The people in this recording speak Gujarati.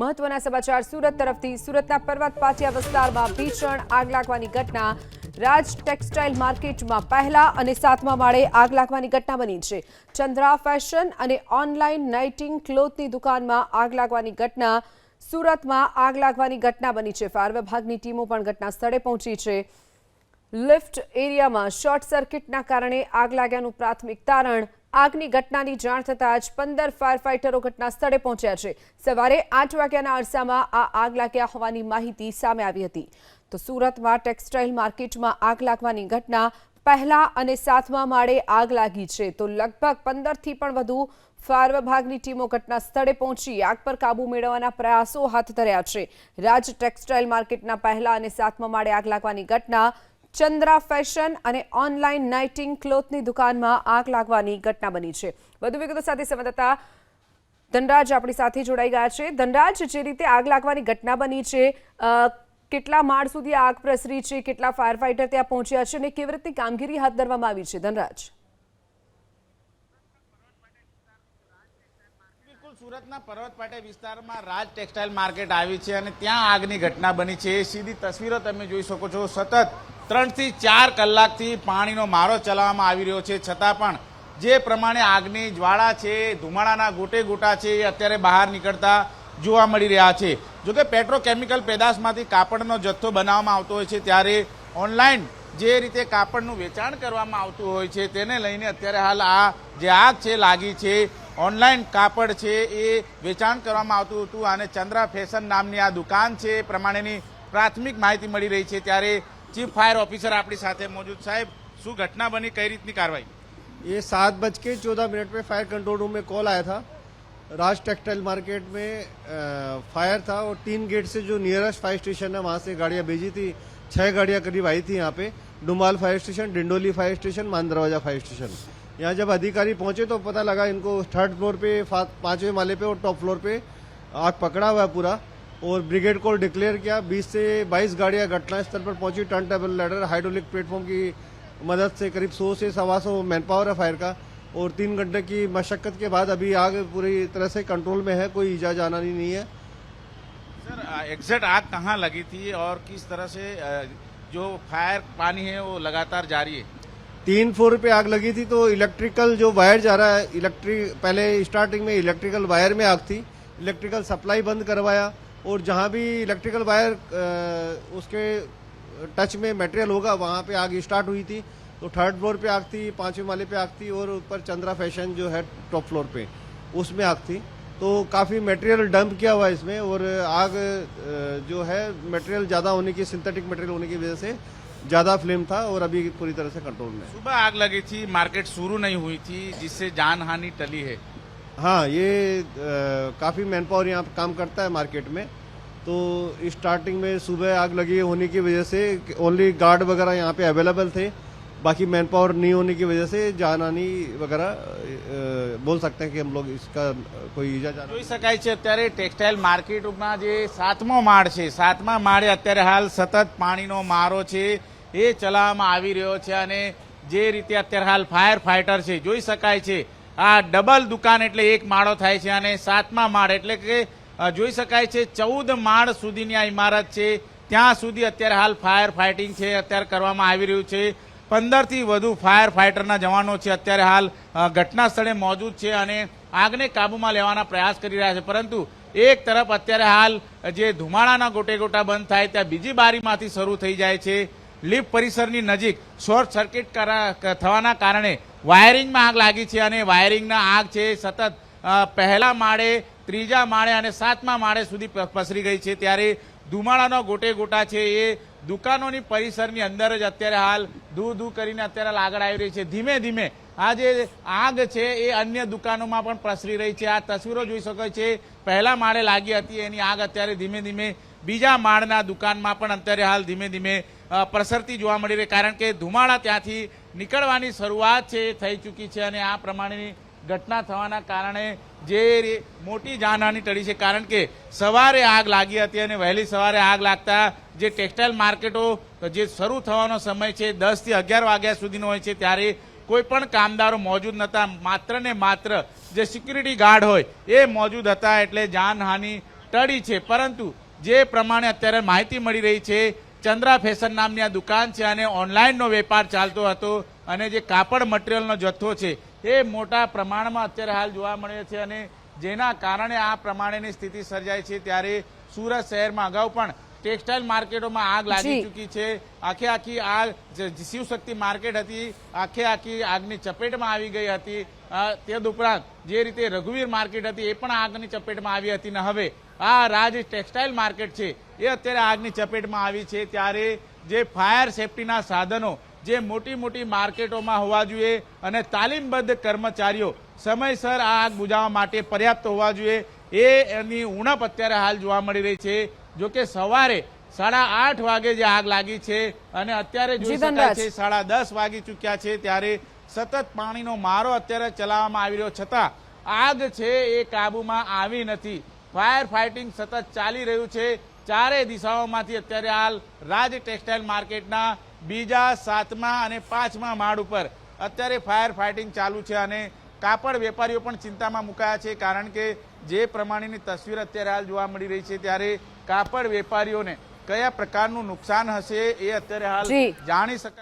મહત્વના સમાચાર સુરત તરફથી. સુરતના પર્વત પાટિયા વિસ્તારમાં ભીષણ આગ લાગવાની ઘટના. રાજ ટેક્સટાઇલ માર્કેટમાં પહેલા અને સાતમા માળે આગ લાગવાની ઘટના બની છે. ચંદ્રા ફેશન અને ઓનલાઈન નાઇટિંગ ક્લોથની દુકાનમાં આગ લાગવાની ઘટના. સુરતમાં આગ લાગવાની ઘટના બની છે. ફાયર વિભાગની ટીમો પણ ઘટના સ્થળે પહોંચી છે. લિફ્ટ એરિયામાં શોર્ટ સર્કિટના કારણે આગ લાગ્યાનું પ્રાથમિક તારણ. આગની ઘટનાની જાણ થતાં જ પંદર ફાયર ફાઇટરો ઘટના સ્થળે પહોંચ્યા છે. સવારે આઠ વાગ્યાના અરસામાં આ આગ લાગ્યા હોવાની માહિતી સામે આવી હતી. તો સુરતમાં ટેક્સટાઇલ માર્કેટમાં આગ લાગવાની ઘટના પહેલા અને સાતમા માળે આગ લાગી છે. તો લગભગ પંદરથી પણ વધુ ફાયર વિભાગની ટીમો ઘટના સ્થળે પહોંચી આગ પર કાબુ મેળવવાના પ્રયાસો હાથ ધર્યા છે. રાજ ટેક્સટાઇલ માર્કેટના પહેલા અને સાતમા માળે આગ લાગવાની ઘટના ચંદ્રા ફેશન અને ઓનલાઈન નાઇટિંગ ક્લોથની દુકાનમાં આગ લાગવાની ઘટના બની છે. વધુ વિગતો સાથે સંવાદદાતા ધનરાજ આપણી સાથે જોડાઈ ગયા છે. ધનરાજ, જે રીતે આગ લાગવાની ઘટના બની છે કેટલા માળ સુધી આગ પ્રસરી છે, કેટલા ફાયર ફાઇટર ત્યાં પહોંચ્યા છે અને કેવી રીતની કામગીરી હાથ ધરવામાં આવી છે? ધનરાજ. સુરતના પર્વત પાટે વિસ્તારમાં રાજ ટેક્સટાઇલ માર્કેટ આવી છે અને ત્યાં આગની ઘટના બની છે. એ સીધી તસવીરો તમે જોઈ શકો છો. સતત ત્રણથી ચાર કલાકથી પાણીનો મારો ચલાવવામાં આવી રહ્યો છે. છતાં પણ જે પ્રમાણે આગની જ્વાળા છે, ધુમાડાના ગોટે ગોટા છે, એ અત્યારે બહાર નીકળતા જોવા મળી રહ્યા છે. જોકે પેટ્રોકેમિકલ પેદાશમાંથી કાપડનો જથ્થો બનાવવામાં આવતો હોય છે, ત્યારે ઓનલાઈન જે રીતે કાપડનું વેચાણ કરવામાં આવતું હોય છે, તેને લઈને અત્યારે હાલ આ જે આગ છે, લાગી છે, ઓનલાઈન કાપડ છે, એ વેચાણ કરવામાં આવતું હતું. અને ચંદ્રા ફેશન નામની આ દુકાન છે પ્રમાણેની પ્રાથમિક માહિતી મળી રહી છે. ત્યારે ચીફ ફાયર ઓફિસર આપણી સાથે મોજૂદ સાહેબ શું ઘટના બની કઈ રીતની કાર્યવાહી ये सात बज के चौदह मिनट पे फायर कंट्रोल रूम में कॉल आया था राज टेक्सटाइल मार्केट में अ, फायर था और तीन गेट से जो नियरेस्ट फायर स्टेशन है वहां से गाड़ियां भेजी थी छह गाड़ियां करीब आई थी यहाँ पे Dumal fire station Dindoli fire station Man Darwaja fire station यहाँ जब अधिकारी पहुंचे तो पता लगा इनको थर्ड फ्लोर पे फा- पांचवें माले पे और टॉप फ्लोर पे आग पकड़ा हुआ है पूरा और ब्रिगेड को डिक्लेयर किया 20 से 22 गाड़ियाँ घटनास्थल पर पहुँची turn table ladder hydraulic platform की मदद से करीब 100 से सवा सौ मैन पावर है फायर का और तीन घंटे की मशक्कत के बाद अभी आग पूरी तरह से कंट्रोल में है कोई ईजा जाना नहीं है। सर एग्जैक्ट आग कहाँ लगी थी और किस तरह से जो फायर पानी है वो लगातार जारी है? तीन फ्लोर पे आग लगी थी तो इलेक्ट्रिकल जो वायर जा रहा है इलेक्ट्रिक पहले स्टार्टिंग में इलेक्ट्रिकल वायर में आग थी इलेक्ट्रिकल सप्लाई बंद करवाया और जहाँ भी इलेक्ट्रिकल वायर उसके टच में मटेरियल होगा, वहाँ पे आग स्टार्ट हुई थी। तो थर्ड फ्लोर पे आग थी, पाँचवें माले पे आग थी और ऊपर चंद्रा फ़ैशन जो है टॉप फ्लोर पे, उसमें आग थी। तो काफ़ी मटेरियल डंप किया हुआ इसमें और आग जो है मटेरियल ज़्यादा होने की सिंथेटिक मटेरियल होने की वजह से ज़्यादा फ्लेम था और अभी पूरी तरह से कंट्रोल में सुबह आग लगी थी मार्केट शुरू नहीं हुई थी, जिससे जान हानि टली है। हाँ ये अ, काफी मैन पावर यहाँ पे काम करता है मार्केट में तो स्टार्टिंग में सुबह आग लगी होने की वजह से ओनली गार्ड वगैरह यहाँ पे अवेलेबल थे बाकी मैन पावर नहीं होने की वजह से जानहानि वगैरह अ, बोल सकते हैं कि हम लोग इसका कोई ईजा जाना જોઈ શકાય છે અત્યારે ટેક્સટાઇલ માર્કેટમાં જે સાતમો માળ છે સાતમા માળે અત્યારે હાલ સતત પાણીનો મારો છે એ ચલાવવામાં આવી રહ્યો છે અને જે રીતે અત્યારે હાલ ફાયર ફાઇટર છે જોઈ શકાય છે આ ડબલ દુકાન એટલે એક માળો થાય છે અને સાતમા માળ એટલે કે જોઈ શકાય છે ચૌદ માળ સુધીની આ ઇમારત છે. ત્યાં સુધી અત્યારે હાલ ફાયર ફાઇટિંગ છે, અત્યારે કરવામાં આવી રહ્યું છે. પંદરથી વધુ ફાયર ફાઇટરના જવાનો છે અત્યારે હાલ ઘટના સ્થળે મોજૂદ છે અને આગને કાબૂમાં લેવાના પ્રયાસ કરી રહ્યા છે. પરંતુ એક તરફ અત્યારે હાલ જે ધુમાડાના ગોટે ગોટા બંધ થાય, ત્યાં બીજી બારીમાંથી શરૂ થઈ જાય છે. લિફ્ટ પરિસરની નજીક શોર્ટ સર્કિટ થવાના કારણે વાયરિંગમાં આગ લાગી છે અને વાયરિંગના આગ છે સતત પહેલા માળે, ત્રીજા માળે અને સાતમા માળે સુધી પસરી ગઈ છે. ત્યારે ધુમાડાનો ગોટે ગોટા છે એ દુકાનોની પરિસરની અંદર જ અત્યારે હાલ ધૂ ધૂ કરીને અત્યારે આગળ આવી રહી છે. ધીમે ધીમે આ જે આગ છે એ અન્ય દુકાનોમાં પણ પ્રસરી રહી છે. આ તસવીરો જોઈ શકો છે. પહેલા માળે લાગી હતી, એની આગ અત્યારે ધીમે ધીમે બીજા માળના દુકાનમાં પણ અત્યારે હાલ ધીમે ધીમે પ્રસરતી જોવા મળી રહી. કારણ કે ધુમાડા ત્યાંથી નીકળવાની શરૂઆત છે, એ થઈ ચૂકી છે અને આ પ્રમાણેની ઘટના થવાના કારણે જે મોટી જાનહાની ટળી છે. કારણ કે સવારે આગ લાગી હતી અને વહેલી સવારે આગ લાગતા જે ટેક્સટાઇલ માર્કેટો, જે શરૂ થવાનો સમય છે દસથી અગિયાર વાગ્યા સુધીનો હોય છે, ત્યારે કોઈ પણ કામદારો મોજૂદ નહોતા. માત્ર ને માત્ર જે સિક્યુરિટી ગાર્ડ હોય, એ મોજૂદ હતા એટલે જાનહાનિ ટળી છે. પરંતુ જે પ્રમાણે અત્યારે માહિતી મળી રહી છે ચંદ્રા ફેશન નામની આ દુકાન છે અને ઓનલાઈનનો વેપાર ચાલતો હતો અને જે કાપડ મટીરિયલનો જથ્થો છે એ મોટા પ્રમાણમાં અત્યારે હાલ જોવા મળે છે અને જેના કારણે આ પ્રમાણેની સ્થિતિ સર્જાય છે. ત્યારે સુરત શહેરમાં અગાઉ પણ ટેક્સટાઇલ માર્કેટોમાં આગ લાગી ચૂકી છે. આખે આખી જે શિવશક્તિ માર્કેટ હતી આખે આખી આગની ચપેટમાં આવી ગઈ હતી. અ, તદુપરાંત જે રીતે રઘુવીર માર્કેટ હતી એ પણ આગની ચપેટમાં આવી હતી. ને હવે આ રાજ ટેક્સટાઇલ માર્કેટ છે. એ અત્યારે આગની ચપેટમાં આવી છે ત્યારે જે ફાયર સેફટીના સાધનો જે મોટી મોટી માર્કેટોમાં હોવા જોઈએ અને તાલીમબદ્ધ કર્મચારીઓ સમયસર આ આગ બુઝાવવા માટે પર્યાપ્ત હોવા જોઈએ એ એની ઉણપ અત્યારે હાલ જોવા મળી રહી છે. જો કે સવારે સાડા આઠ વાગે જે આગ લાગી છે અને અત્યારે જોઈ શકાય છે સાડા દસ વાગી ચૂક્યા છે ત્યારે સતત પાણીનો મારો અત્યારે ચલાવવામાં આવી રહ્યો છતાં આગ છે એ કાબુમાં આવી નથી. ફાયર ફાઇટિંગ સતત ચાલી રહ્યું છે ચારે દિશાઓમાંથી અત્યારે હાલ રાજ ટેક્સટાઇલ માર્કેટના બીજા સાતમા અને પાંચમા માળ ઉપર અત્યારે ફાયર ફાઇટિંગ ચાલુ છે અને કાપડ વેપારીઓ પણ ચિંતામાં મુકાયા છે કારણ કે જે પ્રમાણેની તસવીર અત્યારે હાલ જોવા મળી રહી છે ત્યારે કાપડ વેપારીઓને કયા પ્રકારનું નુકસાન હશે એ અત્યારે હાલ. જાણી શકાય